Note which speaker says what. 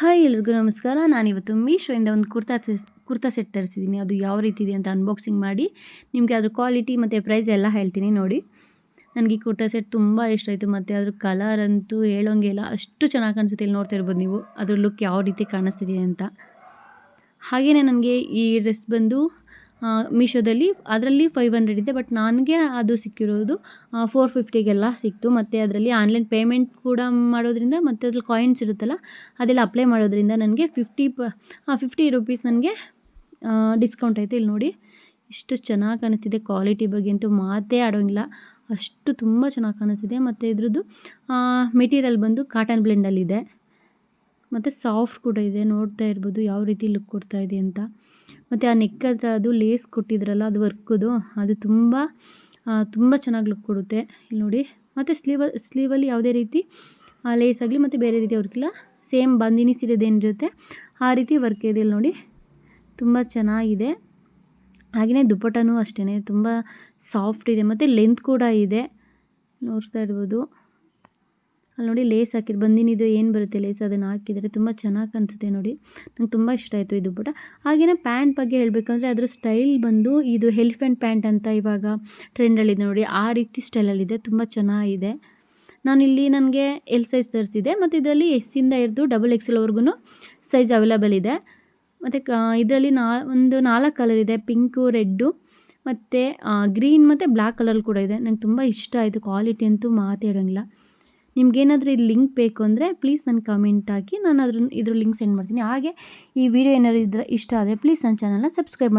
Speaker 1: Hi ಎಲ್ರಿಗೂ ನಮಸ್ಕಾರ. ನಾನಿವತ್ತು ಮೀಶೋಯಿಂದ ಒಂದು ಕುರ್ತಾ ಕುರ್ತಾ ಸೆಟ್ ತರಿಸಿದ್ದೀನಿ ಅದು ಯಾವ ರೀತಿ ಇದೆ ಅಂತ ಅನ್ಬಾಕ್ಸಿಂಗ್ ಮಾಡಿ ನಿಮಗೆ ಅದ್ರ ಕ್ವಾಲಿಟಿ ಮತ್ತು ಪ್ರೈಸ್ ಎಲ್ಲ ಹೇಳ್ತೀನಿ ನೋಡಿ. ನನಗೆ ಈ ಕುರ್ತಾ ಸೆಟ್ ತುಂಬ ಇಷ್ಟ ಆಯಿತು. ಮತ್ತು ಅದ್ರ ಕಲರ್ ಅಂತೂ ಹೇಳೋಂಗೆ ಇಲ್ಲ. ಅಷ್ಟು ಚೆನ್ನಾಗಿ ಕಾಣಿಸುತ್ತೆ ಇಲ್ಲಿ ನೋಡ್ತಾ ಇರ್ಬೋದು ನೀವು. ಅದ್ರ ಲುಕ್ ಯಾವ ರೀತಿ ಕಾಣಿಸ್ತಿದೆ ಅಂತ. ಹಾಗೆಯೇ ನನಗೆ ಈ ಡ್ರೆಸ್ ಬಂದು ಮೀಶೋದಲ್ಲಿ ಅದರಲ್ಲಿ ಫೈವ್ ಹಂಡ್ರೆಡ್ ಇದೆ ಬಟ್ ನನಗೆ ಅದು ಸಿಕ್ಕಿರೋದು ಫೋರ್ ಫಿಫ್ಟಿಗೆಲ್ಲ ಸಿಕ್ತು. ಮತ್ತು ಅದರಲ್ಲಿ ಆನ್ಲೈನ್ ಪೇಮೆಂಟ್ ಕೂಡ ಮಾಡೋದ್ರಿಂದ, ಮತ್ತು ಅದ್ರಲ್ಲಿ ಕಾಯಿನ್ಸ್ ಇರುತ್ತಲ್ಲ, ಅದೆಲ್ಲ ಅಪ್ಲೈ ಮಾಡೋದ್ರಿಂದ ನನಗೆ ಫಿಫ್ಟಿ ಪ ಫಿಫ್ಟಿ ರುಪೀಸ್ ನನಗೆ ಡಿಸ್ಕೌಂಟ್ ಆಯಿತು ಇಲ್ಲಿ ನೋಡಿ. ಇಷ್ಟು ಚೆನ್ನಾಗಿ ಕಾಣಿಸ್ತಿದೆ ಕ್ವಾಲಿಟಿ ಬಗ್ಗೆ ಅಂತೂ ಮಾತೇ ಆಡೋಂಗಿಲ್ಲ. ಅಷ್ಟು ತುಂಬ ಚೆನ್ನಾಗಿ ಕಾಣಿಸ್ತಿದೆ. ಮತ್ತು ಇದ್ರದ್ದು ಮೆಟೀರಿಯಲ್ ಬಂದು ಕಾಟನ್ ಬ್ಲೆಂಡಲ್ಲಿದೆ ಮತ್ತು ಸಾಫ್ಟ್ ಕೂಡ ಇದೆ, ನೋಡ್ತಾ ಇರ್ಬೋದು ಯಾವ ರೀತಿ ಲುಕ್ ಕೊಡ್ತಾ ಇದೆ ಅಂತ. ಮತ್ತು ಆ ನೆಕ್ ಹತ್ರ ಅದು ಲೇಸ್ ಕೊಟ್ಟಿದ್ರಲ್ಲ, ಅದು ವರ್ಕುದು ಅದು ತುಂಬ ತುಂಬ ಚೆನ್ನಾಗಿ ಲುಕ್ ಕೊಡುತ್ತೆ. ಇಲ್ಲಿ ನೋಡಿ, ಮತ್ತು ಸ್ಲೀವ ಸ್ಲೀವಲ್ಲಿ ಯಾವುದೇ ರೀತಿ ಲೇಸ್ ಆಗಲಿ ಮತ್ತು ಬೇರೆ ರೀತಿ ವರ್ಕಿಲ್ಲ ಸೇಮ್ ಬಂದಿನಿ ಸೀರೆದೇನಿರುತ್ತೆ ಆ ರೀತಿ ವರ್ಕ್ ಇದೆ ಇಲ್ಲಿ ನೋಡಿ. ತುಂಬ ಚೆನ್ನಾಗಿದೆ. ಹಾಗೆಯೇ ದುಪ್ಪಟ್ಟನೂ ಅಷ್ಟೇ ತುಂಬ ಸಾಫ್ಟ್ ಇದೆ, ಮತ್ತು ಲೆಂತ್ ಕೂಡ ಇದೆ. ನೋಡ್ತಾ ಇರ್ಬೋದು. ಅಲ್ಲಿ ನೋಡಿ ಲೇಸ್ ಹಾಕಿದ್ದು ಬಂದಿನಿದು ಏನು ಬರುತ್ತೆ ಲೇಸ್ ಅದನ್ನು ಹಾಕಿದರೆ ತುಂಬ ಚೆನ್ನಾಗಿ ಕಾಣಿಸುತ್ತೆ ನೋಡಿ. ನಂಗೆ ತುಂಬ ಇಷ್ಟ ಆಯಿತು ಇದು ಬಟ್ ಹಾಗೆಯೇ ಪ್ಯಾಂಟ್ ಬಗ್ಗೆ ಹೇಳಬೇಕಂದ್ರೆ ಅದ್ರ ಸ್ಟೈಲ್ ಬಂದು ಇದು ಎಲಿಫೆಂಟ್ ಪ್ಯಾಂಟ್ ಅಂತ ಇವಾಗ ಟ್ರೆಂಡಲ್ಲಿದೆ ನೋಡಿ. ಆ ರೀತಿ ಸ್ಟೈಲಲ್ಲಿದೆ ತುಂಬ ಚೆನ್ನಾಗಿದೆ. ನಾನಿಲ್ಲಿ ನನಗೆ ಎಲ್ ಸೈಜ್ ತರಿಸಿದೆ ಮತ್ತು ಇದರಲ್ಲಿ ಎಸ್ಸಿಂದ ಹಿಡಿದು ಡಬಲ್ ಎಕ್ಸೆಲ್ವರೆಗೂ ಸೈಜ್ ಅವೈಲೇಬಲ್ ಇದೆ. ಮತ್ತು ಇದರಲ್ಲಿ ನಾ, ಒಂದು ನಾಲ್ಕು ಕಲರ್ ಇದೆ ಪಿಂಕು ರೆಡ್ಡು ಮತ್ತು ಗ್ರೀನ್ ಮತ್ತು ಬ್ಲ್ಯಾಕ್ ಕಲರ್ ಕೂಡ ಇದೆ. ನಂಗೆ ತುಂಬ ಇಷ್ಟ ಆಯಿತು ಕ್ವಾಲಿಟಿ ಅಂತೂ ಮಾತಾಡೋಂಗಿಲ್ಲ. ನಿಮ್ಗೇನಾದರೂ ಇದು ಲಿಂಕ್ ಬೇಕು ಅಂದರೆ ಪ್ಲೀಸ್ ನನ್ನ ಕಮೆಂಟ್ ಹಾಕಿ ನಾನು ಅದ್ರ ಇದ್ರ ಲಿಂಕ್ ಸೆಂಡ್ ಮಾಡ್ತೀನಿ. ಹಾಗೆ ಈ ವಿಡಿಯೋ ಏನಾದ್ರು ಇದ್ರೆ ಇಷ್ಟ ಆದರೆ ಪ್ಲೀಸ್ ನನ್ನ ಚಾನಲ್ನ ಸಬ್ಸ್ಕ್ರೈಬ್ ಮಾಡಿ